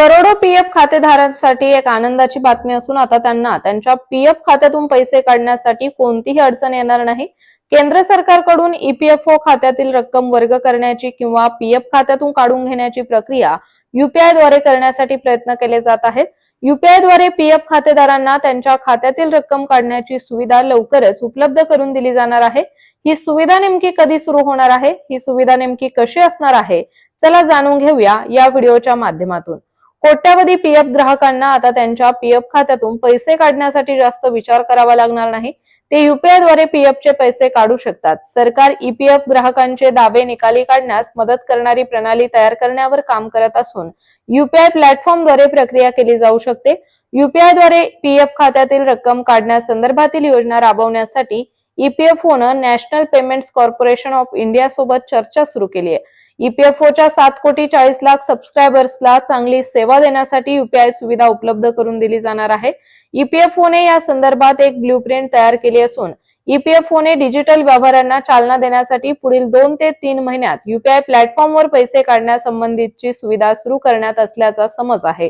करोडो पीएफ खातेधारकांसाठी एक आनंदाची बातमी असून आता त्यांना त्यांच्या पीएफ खात्यातून पैसे काढण्यासाठी कोणतीही अडचण येणार नाही. केंद्र सरकारकडून ईपीएफओ खात्यातील रक्कम वर्ग करण्याची किंवा पीएफ खात्यातून काढून घेण्याची प्रक्रिया युपीआयद्वारे करण्यासाठी प्रयत्न केले जात आहेत. युपीआयद्वारे पीएफ खातेदारांना त्यांच्या खात्यातील रक्कम काढण्याची सुविधा लवकरच उपलब्ध करून दिली जाणार आहे. ही सुविधा नेमकी कधी सुरू होणार आहे? ही सुविधा नेमकी कशी असणार आहे? चला जाणून घेऊया या व्हिडिओच्या माध्यमातून. कोट्यावधी पीएफ ग्राहकांना आता त्यांच्या पीएफ खात्यातून पैसे काढण्यासाठी जास्त विचार करावा लागणार नाही. ते युपीआयद्वारे पीएफ चे पैसे काढू शकतात. सरकार ईपीएफ ग्राहकांचे दावे निकाली काढण्यास मदत करणारी प्रणाली तयार करण्यावर काम करत असून युपीआय प्लॅटफॉर्मद्वारे प्रक्रिया केली जाऊ शकते. युपीआयद्वारे पीएफ खात्यातील रक्कम काढण्यासंदर्भातील योजना राबवण्यासाठी ईपीएफओनं National Payments Corporation of India सोबत चर्चा सुरू केली आहे. ईपीएफओच्या सात कोटी चाळीस लाख सबस्क्रायबर्सला चांगली सेवा देण्यासाठी युपीआय सुविधा उपलब्ध करून दिली जाणार आहे. ईपीएफओने या संदर्भात एक ब्ल्यूप्रिंट तयार केली असून ईपीएफओने डिजिटल व्यवहारांना चालना देण्यासाठी पुढील दोन ते तीन महिन्यात युपीआय प्लॅटफॉर्मवर पैसे काढण्यासंबंधीची सुविधा सुरू करण्यात असल्याचा समज आहे.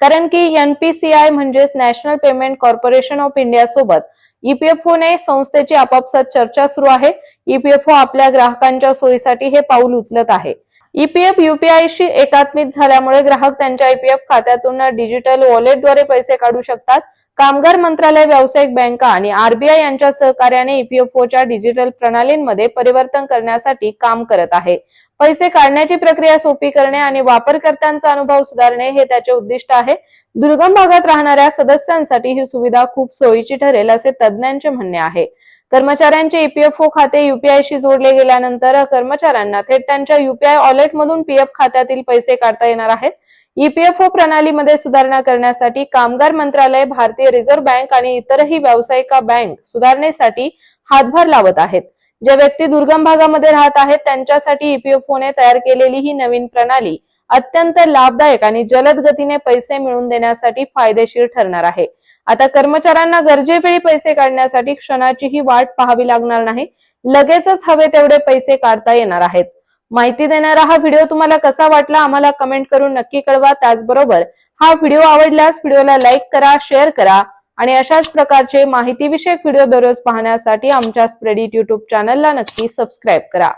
कारण की एनपीसीआय म्हणजेच National Payment Corporation of India सोबत ईपीएफओने संस्थेची आपापसात चर्चा सुरू आहे. ईपीएफओ हो आपल्या ग्राहकांच्या सोयीसाठी हे पाऊल उचलत आहे. ईपीएफ युपीआयशी एकात्मित झाल्यामुळे ग्राहक त्यांच्या ईपीएफ खात्यातून डिजिटल वॉलेटद्वारे पैसे काढू शकतात. कामगार मंत्रालय व्यावसायिक बँका आणि आरबीआय यांच्या सहकार्याने ईपीएफओच्या हो डिजिटल प्रणालींमध्ये परिवर्तन करण्यासाठी काम करत आहे. पैसे काढण्याची प्रक्रिया सोपी करणे आणि वापरकर्त्यांचा अनुभव सुधारणे हे त्याचे उद्दिष्ट आहे. दुर्गम भागात राहणाऱ्या सदस्यांसाठी ही सुविधा खूप सोयीची ठरेल असे तज्ज्ञांचे म्हणणे आहे. कर्मचाऱ्यांचे ईपीएफओ खाते युपीआयशी जोडले गेल्यानंतर कर्मचाऱ्यांना थेट त्यांच्या युपीआय वॉलेट मधून पीएफ खात्यातील पैसे काढता येणार आहेत. ईपीएफओ प्रणालीमध्ये सुधारणा करण्यासाठी कामगार मंत्रालय भारतीय रिझर्व्ह बँक आणि इतरही व्यावसायिक बँक सुधारणेसाठी हातभार लावत आहेत. ज्या व्यक्ती दुर्गम भागामध्ये राहत आहेत त्यांच्यासाठी ईपीएफओने तयार केलेली ही नवीन प्रणाली अत्यंत लाभदायक आणि जलद गतीने पैसे मिळवून देण्यासाठी फायदेशीर ठरणार आहे. आता कर्मचाऱ्यांना गरजेवेळी पैसे काढण्यासाठी क्षणाचीही वाट पाहावी लागणार नाही. लगेचच हवे तेवढे पैसे काढता येणार आहेत. माहिती देणारा हा व्हिडिओ तुम्हाला कसा वाटला आम्हाला कमेंट करून नक्की कळवा. त्याचबरोबर हा व्हिडिओ आवडल्यास व्हिडिओला लाईक करा शेअर करा आणि अशाच प्रकारचे माहितीविषयक व्हिडिओ दररोज पाहण्यासाठी आमच्या स्प्रेडिट युट्यूब चॅनलला नक्की सबस्क्राईब करा.